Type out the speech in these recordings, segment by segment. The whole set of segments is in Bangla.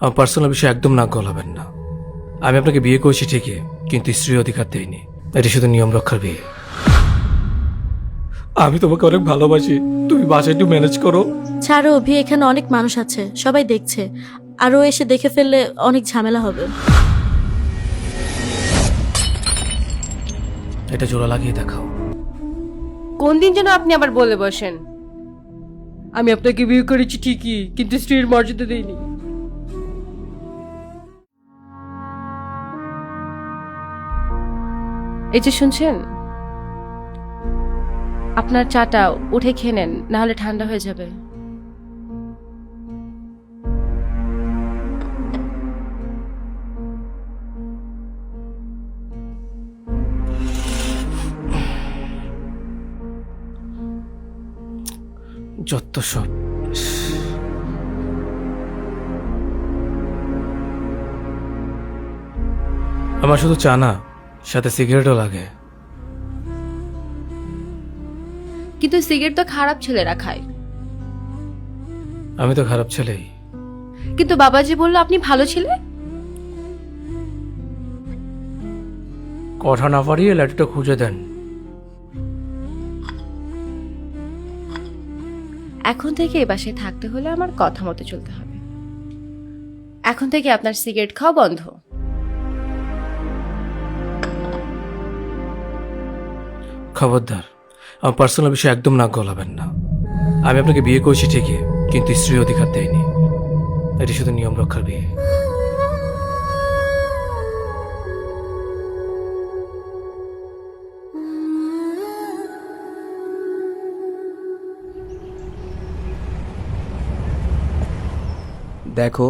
আমার পার্সোনাল বিষয়ে একদম নাক গলাবেন না। আমি আপনাকে বিয়ে করেছি ঠিকই কিন্তু স্ত্রীর অধিকার দেইনি। এটি শুধু নিয়ম রক্ষার বিয়ে। আমি তোমাকে অনেক ভালোবাসি। তুমি বাসায় একটু ম্যানেজ করো। ছাড়ো অভি এখানে অনেক মানুষ আছে সবাই দেখছে। আরও এসে দেখে ফেললে অনেক ঝামেলা হবে। এটা জোড়া লাগিয়ে দেখাও। কোন দিন যেন আপনি আবার বলে বসেন। আমি আপনাকে বিয়ে করেছি ঠিকই কিন্তু স্ত্রীর মর্যাদা দেইনি। এই যে শুনছেন? আপনার চাটা উঠে খেয়ে নেন, নাহলে ঠান্ডা হয়ে যাবে। যত সব। আমার শুধু চা না সাথে সিগারেটও লাগে। কিন্তু সিগারেট তো খারাপ ছেলেরা খায়। আমি তো খারাপ ছেলেই। কিন্তু বাবাজি বলল আপনি ভালো ছেলে? কথা না পারিয়ে ল্যাটিটা খুঁজে দেন। এখন থেকে এ বাসায় থাকতে হলে আমার কথা মতো চলতে হবে। এখন থেকে আপনার সিগারেট খাওয়া বন্ধ। খবরদার। আমার পার্সোনাল বিষয়ে একদম নাক গলাবেন না। আমি আপনাকে বিয়ে করেছি ঠিকই, কিন্তু স্ত্রীর অধিকার দেয়নি। এটি শুধু নিয়ম রক্ষার বিয়ে। দেখো,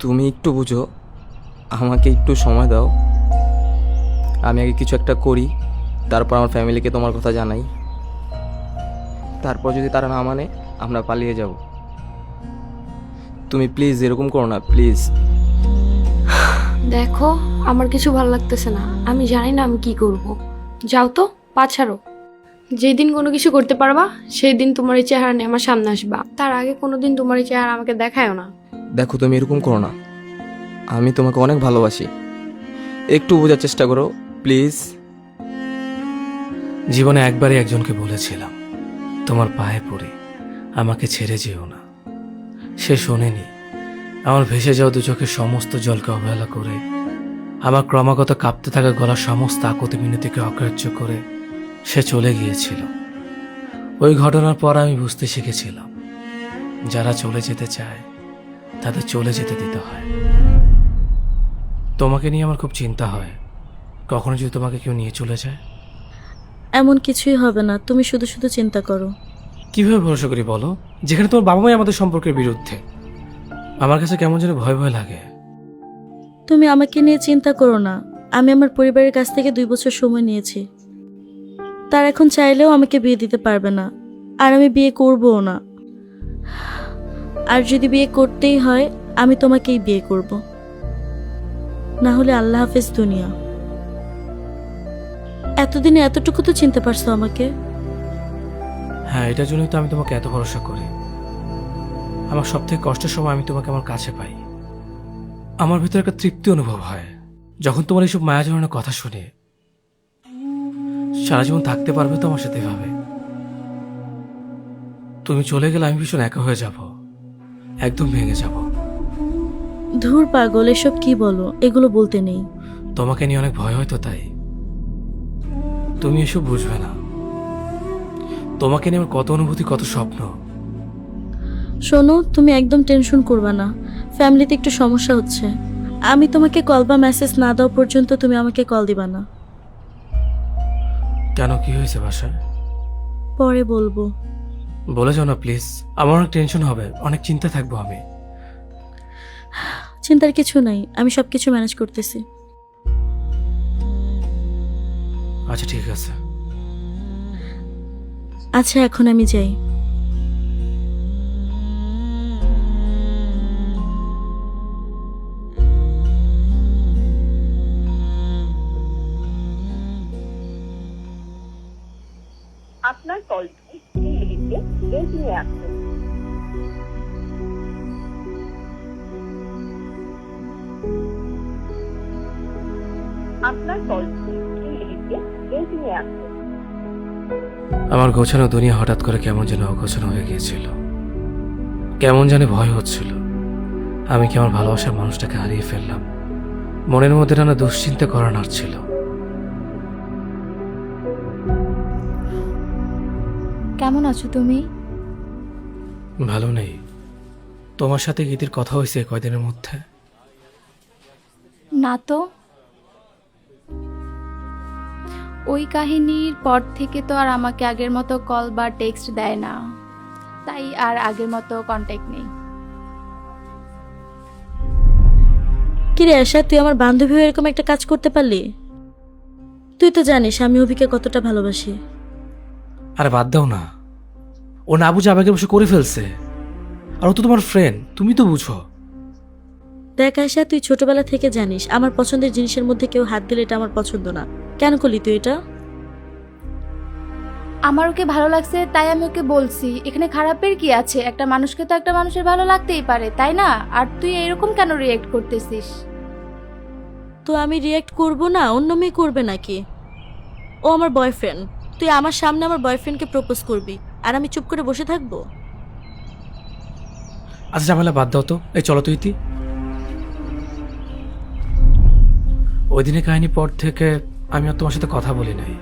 তুমি একটু বুঝো, আমাকে একটু সময় দাও। আমি আগে কিছু একটা করি। তারপর আমার ফ্যামিলিকে তোমার কথা জানাই। তারপর যদি তারা না মানে আমরা পালিয়ে যাব। তুমি প্লিজ এরকম করো না প্লিজ দেখো আমার কিছু ভালো লাগতেছে না। আমি জানি না আমি কি করব। যাও তো পা ছাড়ো। যেই কোনো কিছু করতে পারবা সেই দিন তোমার এই চেহারা নিয়ে আমার সামনে আসবা। তার আগে কোনো দিন তোমার এই চেহারা আমাকে দেখায়ও না। দেখো তুমি এরকম করো না। আমি তোমাকে অনেক ভালোবাসি। একটু বোঝার চেষ্টা করো প্লিজ জীবনে একবারই একজনকে বলেছিলাম, তোমার পায়ে পড়ে, আমাকে ছেড়ে যেও না। সে শোনেনি। আমার ভেসে যাওয়া দু চোখের সমস্ত জলকে অবহেলা করে, আমার ক্রমাগত কাঁপতে থাকা গলার সমস্ত আকতি মিনতিকে অগ্রাহ্য করে সে চলে গিয়েছিল। ওই ঘটনার পর আমি বুঝতে শিখেছিলাম, যারা চলে যেতে চায়, তাদের চলে যেতে দিতে হয়। তোমাকে নিয়ে আমার খুব চিন্তা হয়, কখনো যদি তোমাকে কেউ নিয়ে চলে যায়? এমন কিছুই হবে না। তুমি শুধু শুধু চিন্তা করো। কীভাবে ভরসা করি বলো? যেখানে তোমার বাবা মাই আমাদের সম্পর্কের বিরুদ্ধে। আমার কাছে কেমন যেন ভয় ভয় লাগে। তুমি আমাকে নিয়ে চিন্তা করো না। আমি আমার পরিবারের কাছ থেকে দুই বছর সময় নিয়েছি। তার এখন চাইলেও আমাকে বিয়ে দিতে পারবে না। আর আমি বিয়ে করবও না। আর যদি বিয়ে করতেই হয় আমি তোমাকেই বিয়ে করব। না হলে আল্লাহ হাফেজ দুনিয়া। এতদিনে এতটুকু তো চিনতে পারছ আমাকে। হ্যাঁ এটার জন্যই তো আমি তোমাকে এত ভরসা করি। আমার সব থেকে কষ্টের সময় আমি তোমাকে আমার কাছে পাই। আমার ভিতরে একটা তৃপ্তি অনুভব হয়। যখন তোমার এইসব মায়া জড়ানোর কথা শুনে সারা জীবন থাকতে পারবে তো আমার সাথে এভাবে। তুমি চলে গেলে আমি ভীষণ একা হয়ে যাব। একদম ভেঙে যাব। ধুর পাগল এসব কি বলো? এগুলো বলতে নেই। তোমাকে নিয়ে অনেক ভয় হয়তো তাই। তুমি এসব বুঝবে না। তোমাকে নিয়ে আমার কত অনুভূতি কত স্বপ্ন। শোনো তুমি একদম টেনশন করবে না। ফ্যামিলিতে একটু সমস্যা হচ্ছে। আমি তোমাকে কল বা মেসেজ না দেওয়া পর্যন্ত তুমি আমাকে কল দিবা না। কেন কি হয়েছে বাসায়? পরে বলব। বলে যাও না প্লিজ আমার অনেক টেনশন হবে অনেক চিন্তা থাকব আমি। চিন্তার কিছু নাই আমি সব কিছু ম্যানেজ করতেছি। আচ্ছা ঠিক আছে। আচ্ছা এখন আমি যাই। আমার গোছানো দুনিয়া হঠাৎ করে কেমন যেন অগোছানো হয়ে গিয়েছিল। কেমন জানি ভয় হচ্ছিল। আমি কি আমার ভালোবাসার মানুষটাকে হারিয়ে ফেললাম? মনের মধ্যে নানা দুশ্চিন্তা করা নাড়ছিল কেমন আছো তুমি? ভালো নেই। তোমার সাথে গীতির কথা হয়েছে কয়দিনের মধ্যে? না তো। ওই কাহিনীর পর থেকে তো আর আমাকে আগের মতো কল বা টেক্সট দেয় না। তাই আর আগের মতো কন্ট্যাক্ট নেই। কিরে আশা তুই আমার বান্ধবী হয়ে এরকম একটা কাজ করতে পারলি? তুই তো জানিস আমি অভিকে কতটা ভালোবাসি। আরে বাদ দাও না। ও না বুঝে আমাকে বসে করে ফেলছে। আর ও তো তোমার ফ্রেন্ড তুমি তো বুঝো। দেখ আশা তুই ছোটবেলা থেকে জানিস আমার পছন্দের জিনিসের মধ্যে কেউ হাত দিলে এটা আমার পছন্দ না। কেন করলি তুই এটা? আমার ওকে ভালো লাগছে তাই আমি ওকে বলছি। এখানে খারাপের কি আছে? একটা মানুষকে তো একটা মানুষের ভালো লাগতেই পারে তাই না? আর তুই এরকম কেন রিয়েক্ট করতেছিস? তো আমি রিয়েক্ট করব না? অন্য মেয়ে করবে নাকি? ও আমার বয়ফ্রেন্ড তুই আমার সামনে আমার বয়ফ্রেন্ডকে প্রপোজ করবি। আর আমি চুপ করে বসে থাকব? আচ্ছা ঝামেলা বাদ দাও তো। এই চলো তুই ওই দিনের কাহিনী পর থেকে আমি আর তোমার সাথে কথা বলি নাই।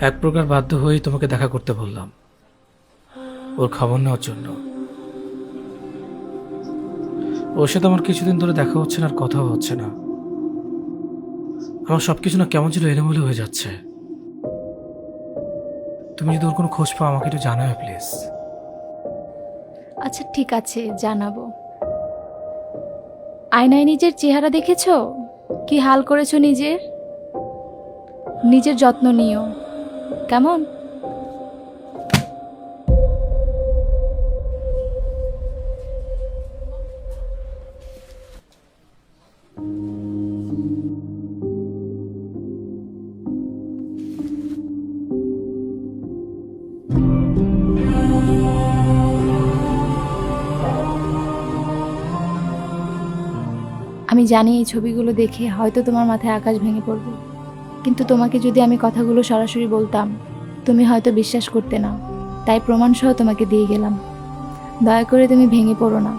এক প্রকার বাধ্য হয়েই তোমাকে দেখা করতে বললাম। ওর খবর নেওয়ার জন্য। ওর সাথে আমার কিছুদিন ধরে দেখা হচ্ছে না আর কথাও হচ্ছে না। আমার সবকিছু না কেমন ছিল এলোমেলো হয়ে যাচ্ছে। তুমি যদি ওর কোনো খোঁজ পাও, আমাকে একটু জানাবে প্লিজ। আচ্ছা ঠিক আছে, জানাব। আয়নায় নিজের চেহারা দেখেছ? কি হাল করেছ নিজের? নিজের যত্ন নিও। কেমন? জানি এই ছবিগুলো দেখে হয়তো তোমার মাথায় আকাশ ভেঙে পড়বে। কিন্তু তোমাকে যদি আমি কথাগুলো সরাসরি বলতাম, তুমি হয়তো বিশ্বাস করতে না। তাই প্রমাণসহ তোমাকে দিয়ে গেলাম। দয়া করে তুমি ভেঙে পড়ো না।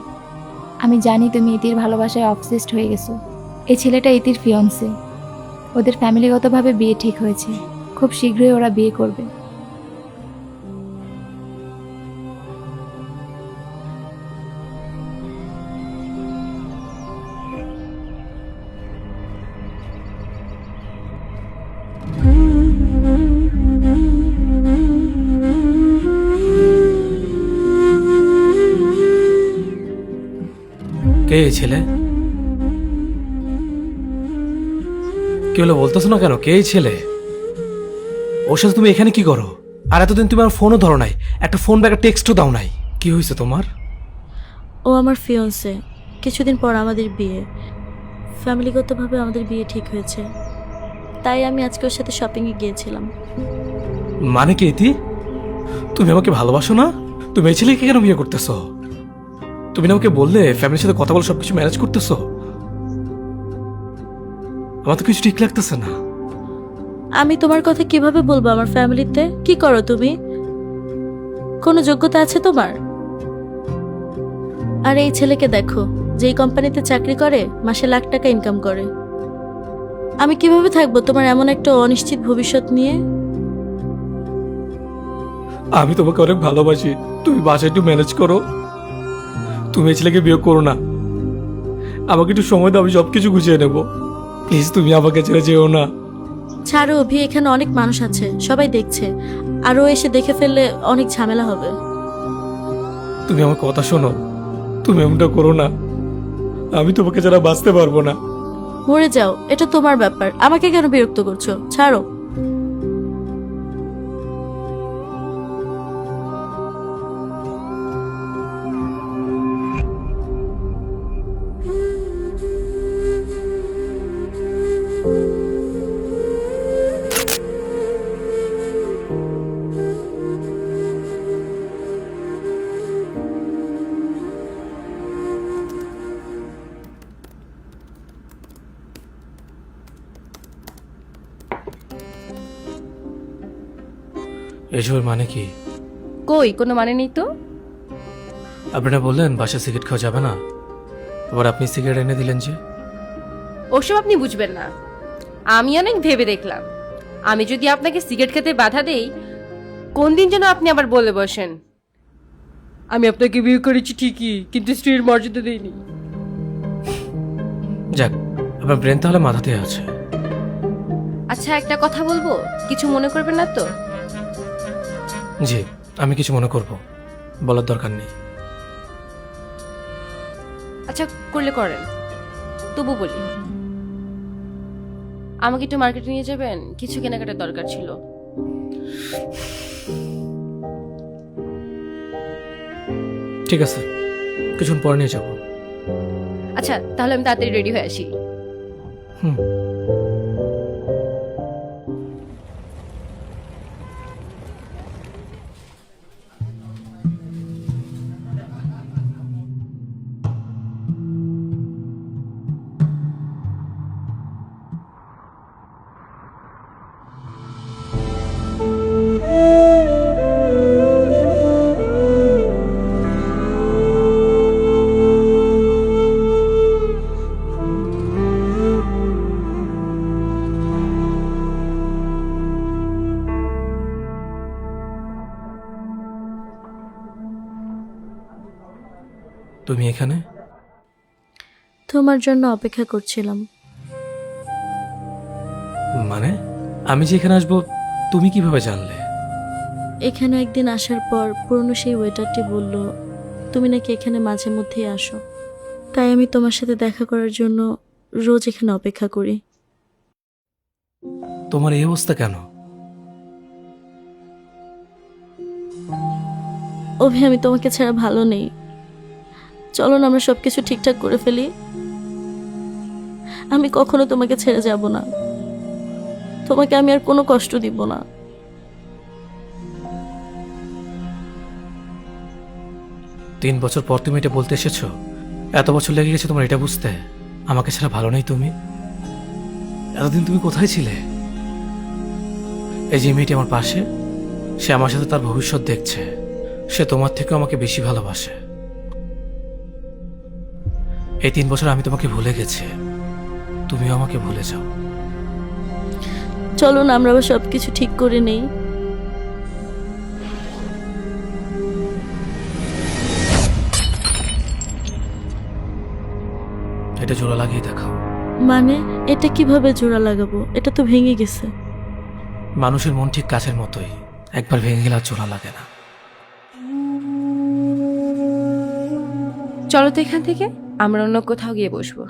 আমি জানি তুমি ইতির ভালোবাসায় অবসেসড হয়ে গেছো। এই ছেলেটা ইতির ফিয়ন্সে ওদের ফ্যামিলিগতভাবে বিয়ে ঠিক হয়েছে। খুব শীঘ্রই ওরা বিয়ে করবে। কে এই ছেলে। কি হলো বলতেছো না কেন? কে এই ছেলে? ওর সাথে তুমি এখানে কি করো? আর এতদিন তুমি আমার ফোনও ধরো নাই। একটা ফোন বা একটা টেক্সটও দাও নাই। কি হয়েছে তোমার? ও আমার ফিয়ন্সে কিছুদিন পর আমাদের বিয়ে। ফ্যামিলিগতভাবে আমাদের বিয়ে ঠিক হয়েছে। তাই আমি আজকে ওর সাথে শপিংয়ে গিয়েছিলাম। মানে কি ইতি তুমি আমাকে ভালোবাসো না? তুমি এই ছেলেকে কেন বিয়ে করতেছো? তুমি না আমাকে বললে ফ্যামিলির সাথে কথা বলে সবকিছু ম্যানেজ করতেছো? আমার তো কিছু ঠিক লাগতেছে না। আমি তোমার কথা কীভাবে বলব আমার ফ্যামিলিতে কি করো তুমি? কোনো যোগ্যতা আছে তোমার? আর এই ছেলেকে দেখো যেই কোম্পানিতে চাকরি করে মাসে লাখ টাকা ইনকাম করে। আমি কীভাবে থাকব তোমার এমন একটা অনিশ্চিত ভবিষ্যৎ নিয়ে? আমি তোমাকে অনেক ভালোবাসি। তুমি বাসায় একটু ম্যানেজ করো। তুমি এই ছেলেকে বিয়ে করো না। আমাকে একটু সময় দাও আমি সব কিছু গুছিয়ে নেব। প্লিজ তুমি আমাকে ছেড়ে যেও না। ছাড়ো অভি এখানে অনেক মানুষ আছে সবাই দেখছে। আরও এসে দেখে ফেললে অনেক ঝামেলা হবে। তুমি আমার কথা শোনো তুমি এমনটা করো না। আমি তোমাকে ছাড়া বাঁচতে পারব না। মরে যাও এটা তোমার ব্যাপার। আমাকে কেন বিরক্ত করছ? ছাড়ো। এসবের মানে কি? কই কোনো মানে নেই তো? আপনারা বললেন বাসায় সিগারেট খাওয়া যাবে না। আবার আপনি সিগারেট এনে দিলেন যে? ওসব আপনি বুঝবেন না। আমি অনেক ভেবে দেখলাম। আমি যদি আপনাকে সিগারেট খেতে বাধা দেই কোন দিন যেন আপনি আবার বলে বসেন? আমি আপনাকে বিয়ে করেছি ঠিকই কিন্তু স্ত্রীর মর্যাদা দেইনি। যাক আপনার ব্রেন তাহলে মাথাতে আছে। আচ্ছা একটা কথা বলব? কিছু মনে করবেন না তো? জি আমি কিছু মনে করব। বলার দরকার নেই। আচ্ছা করলে করেন। তবু বলি আমাকে একটু মার্কেটে নিয়ে যাবেন? কিছু কেনাকাটার দরকার ছিল। ঠিক আছে কিছুক্ষণ পরে নিয়ে যাব। আচ্ছা তাহলে আমি তাড়াতাড়ি রেডি হয়ে আসি। হুম। তুমি এখানে? তোমার জন্য অপেক্ষা করছিলাম। মানে? আমি যে এখানে আসব তুমি কীভাবে জানলে? এখানে একদিন আসার পর পুরনো সেই ওয়েটারটি বলল তুমি নাকি এখানে মাঝে মধ্যেই আসো। তাই আমি তোমার সাথে দেখা করার জন্য রোজ এখানে অপেক্ষা করি। তোমার এই অবস্থা কেন? অভি আমি তোমাকে ছাড়া ভালো নেই। চলো না আমরা সব কিছু ঠিকঠাক করে ফেলি। আমি কখনো তোমাকে ছেড়ে যাব না। তোমাকে আমি আর কোনো কষ্ট দিব না। তিন বছর পর তুমি এটা বলতে এসেছ? এত বছর লেগে গেছে তোমার এটা বুঝতে? আমাকে ছাড়া ভালো নেই তুমি? এতদিন তুমি কোথায় ছিলে? এই যে মেয়েটি আমার পাশে, সে আমার সাথে তার ভবিষ্যৎ দেখছে। সে তোমার থেকে আমাকে বেশি ভালোবাসে। এই তিন বছর আমি তোমাকে ভুলে গেছি। তুমিও আমাকে ভুলে যাও। চলো না আমরা আবার সব কিছু ঠিক করে নেই। এটা জোড়া লাগিয়ে দেখাও। মানে এটা কীভাবে জোড়া লাগাবো? এটা তো ভেঙে গেছে। মানুষের মন ঠিক কাছের মতোই। একবার ভেঙে গেলে আর জোড়া লাগে না। চলো তো এখান থেকে। আমরা অন্য কোথাও গিয়ে বসবো।